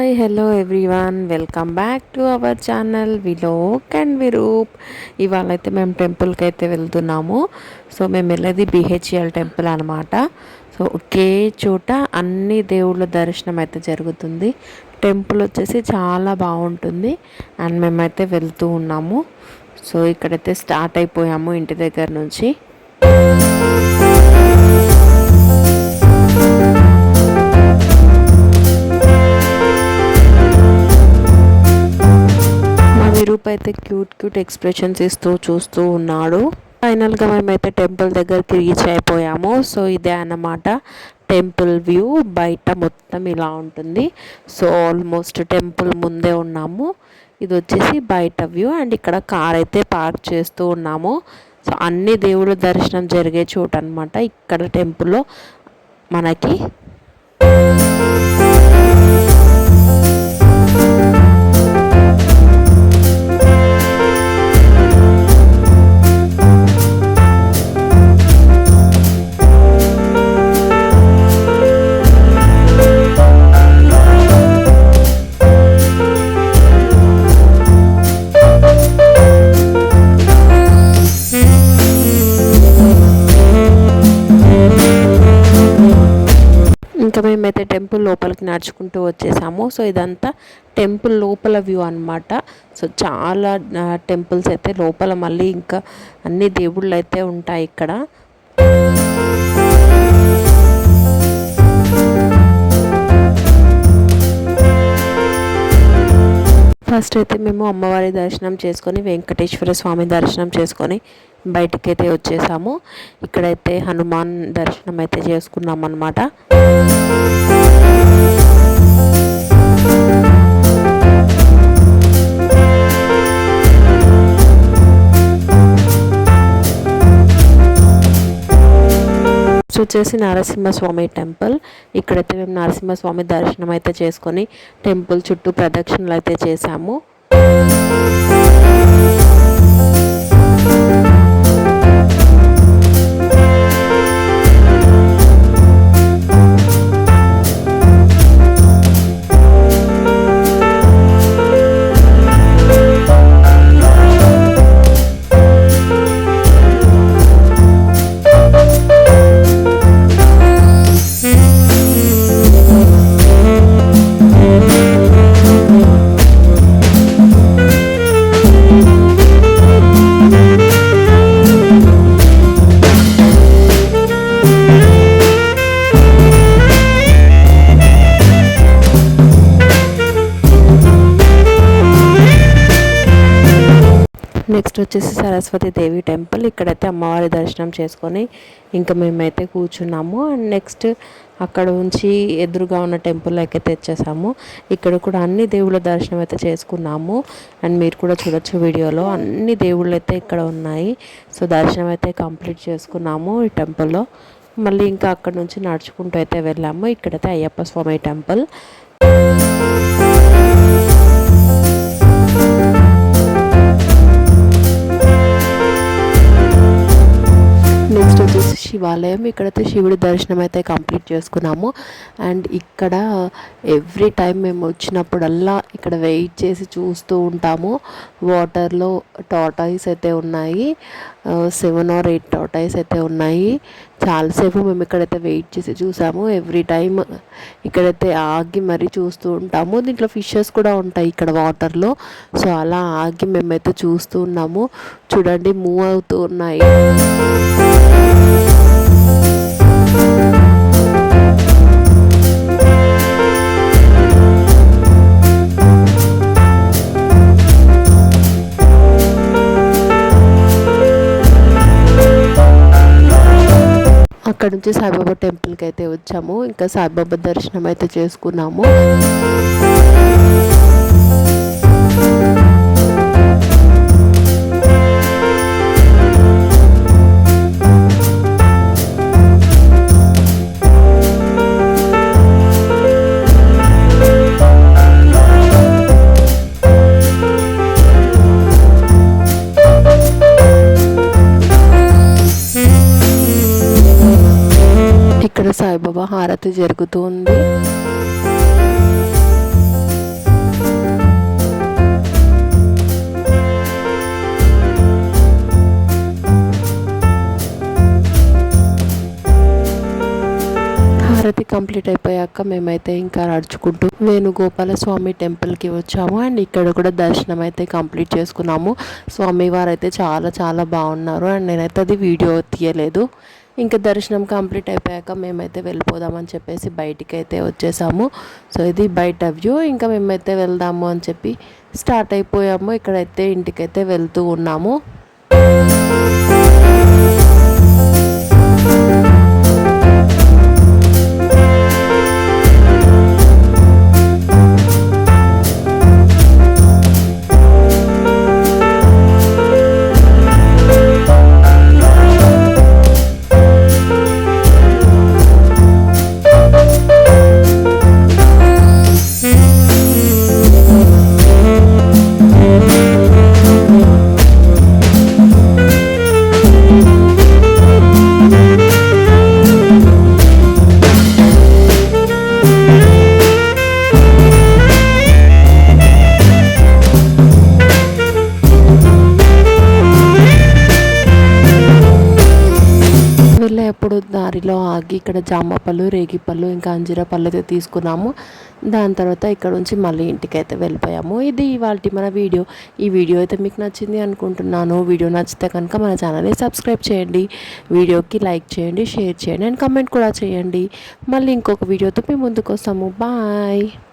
Hi hello everyone welcome back to our channel Vilok and Viroop ఇవాళ అయితే మేము టెంపుల్కి అయితే వెళ్తున్నాము. సో మేము వెళ్ళేది బిహెచ్ఎల్ టెంపుల్ అనమాట సో ఒకే చోట అన్ని దేవుళ్ళ దర్శనం అయితే జరుగుతుంది. టెంపుల్ వచ్చేసి చాలా బాగుంటుంది. అండ్ మేమైతే వెళ్తూ ఉన్నాము. సో ఇక్కడైతే స్టార్ట్ అయిపోయాము ఇంటి దగ్గర నుంచి. విరూప్ అయితే క్యూట్ క్యూట్ ఎక్స్ప్రెషన్స్ ఇస్తూ చూస్తూ ఉన్నాడు. ఫైనల్గా మేమైతే టెంపుల్ దగ్గరికి రీచ్ అయిపోయాము. సో ఇదే అన్నమాట. టెంపుల్ వ్యూ బయట మొత్తం ఇలా ఉంటుంది. సో ఆల్మోస్ట్ టెంపుల్ ముందే ఉన్నాము. ఇది వచ్చేసి బయట వ్యూ అండ్ ఇక్కడ కార్ అయితే పార్క్ చేస్తూ ఉన్నాము. సో అన్ని దేవుళ్ళ దర్శనం జరిగే చోటు అనమాట ఇక్కడ టెంపుల్లో మనకి. ఇంకా మేమైతే టెంపుల్ లోపలికి నడుచుకుంటూ వచ్చేసాము. సో ఇదంతా టెంపుల్ లోపల వ్యూ అనమాట సో చాలా టెంపుల్స్ అయితే లోపల మళ్ళీ ఇంకా అన్ని దేవుళ్ళు అయితే ఉంటాయి ఇక్కడ. ఫస్ట్ అయితే మేము అమ్మవారి దర్శనం చేసుకొని వెంకటేశ్వర స్వామి దర్శనం చేసుకొని బయటికైతే వచ్చేసాము. ఇక్కడైతే హనుమాన్ దర్శనం అయితే చేసుకున్నాం అనమాట వచ్చేసి నరసింహస్వామి టెంపుల్. ఇక్కడైతే మేము నరసింహస్వామి దర్శనం అయితే చేసుకొని టెంపుల్ చుట్టూ ప్రదక్షిణలు అయితే చేశాము నెక్స్ట్ వచ్చేసి సరస్వతి దేవి టెంపుల్. ఇక్కడైతే అమ్మవారి దర్శనం చేసుకొని ఇంకా మేమైతే కూర్చున్నాము. అండ్ నెక్స్ట్ అక్కడ ఉంచి ఎదురుగా ఉన్న టెంపుల్ అయితే తెచ్చేసాము. ఇక్కడ కూడా అన్ని దేవుళ్ళ దర్శనం అయితే చేసుకున్నాము. అండ్ మీరు కూడా చూడొచ్చు వీడియోలో అన్ని దేవుళ్ళు అయితే ఇక్కడ ఉన్నాయి. సో దర్శనం అయితే కంప్లీట్ చేసుకున్నాము ఈ టెంపుల్లో. మళ్ళీ ఇంకా అక్కడ నుంచి నడుచుకుంటూ అయితే వెళ్ళాము. ఇక్కడైతే అయ్యప్ప స్వామి టెంపుల్. శివాలయం. ఇక్కడైతే శివుడి దర్శనం అయితే కంప్లీట్ చేసుకున్నాము. అండ్ ఇక్కడ ఎవ్రీ టైం మేము వచ్చినప్పుడల్లా ఇక్కడ వెయిట్ చేసి చూస్తూ ఉంటాము. వాటర్లో టాటాయిస్ అయితే ఉన్నాయి. సెవెన్ ఆర్ ఎయిట్ టాటాయిస్ అయితే ఉన్నాయి. చాలాసేపు మేము ఇక్కడైతే వెయిట్ చేసి చూసాము. ఎవ్రీ టైం ఇక్కడైతే ఆగి మరీ చూస్తూ ఉంటాము. దీంట్లో ఫిషెస్ కూడా ఉంటాయి ఇక్కడ వాటర్లో. సో అలా ఆగి మేమైతే చూస్తూ ఉన్నాము. చూడండి మూవ్ అవుతూ ఉన్నాయి. అక్కడ నుంచి సాయిబాబా టెంపుల్కి అయితే వచ్చాము. ఇంకా సాయిబాబా దర్శనం అయితే చేసుకున్నాము. సాయిబాబా హారతి జరుగుతూ ఉంది. హారతి కంప్లీట్ అయిపోయాక మేమైతే ఇంకా నడుచుకుంటూ గోపాల స్వామి టెంపుల్కి వచ్చాము. అండ్ ఇక్కడ కూడా దర్శనం అయితే కంప్లీట్ చేసుకున్నాము. స్వామివారు అయితే చాలా చాలా బాగున్నారు. అండ్ నేనైతే అది వీడియో తీయలేదు. ఇంకా దర్శనం కంప్లీట్ అయిపోయాక మేమైతే వెళ్ళిపోదామని చెప్పేసి బయటికి అయితే వచ్చేసాము. సో ఇది బయట వ్యూ. ఇంకా మేమైతే వెళ్దాము అని చెప్పి స్టార్ట్ అయిపోయాము. ఇక్కడైతే ఇంటికైతే వెళ్తూ ఉన్నాము. దారిలో ఆగి ఇక్కడ జామ పళ్ళు రేగి పళ్ళు ఇంకా అంజీర పళ్ళు అయితే తీసుకున్నాము. దాని తర్వాత ఇక్కడ నుంచి మళ్ళీ ఇంటికి అయితే వెళ్ళిపోయాము. ఇది ఇవాళ మన వీడియో. ఈ వీడియో అయితే మీకు నచ్చింది అనుకుంటున్నాను. వీడియో నచ్చితే కనుక మన ఛానల్ని సబ్స్క్రైబ్ చేయండి. వీడియోకి లైక్ చేయండి షేర్ చేయండి అండ్ కమెంట్ కూడా చేయండి. మళ్ళీ ఇంకొక వీడియోతో మేము ముందుకు వస్తాము. బాయ్.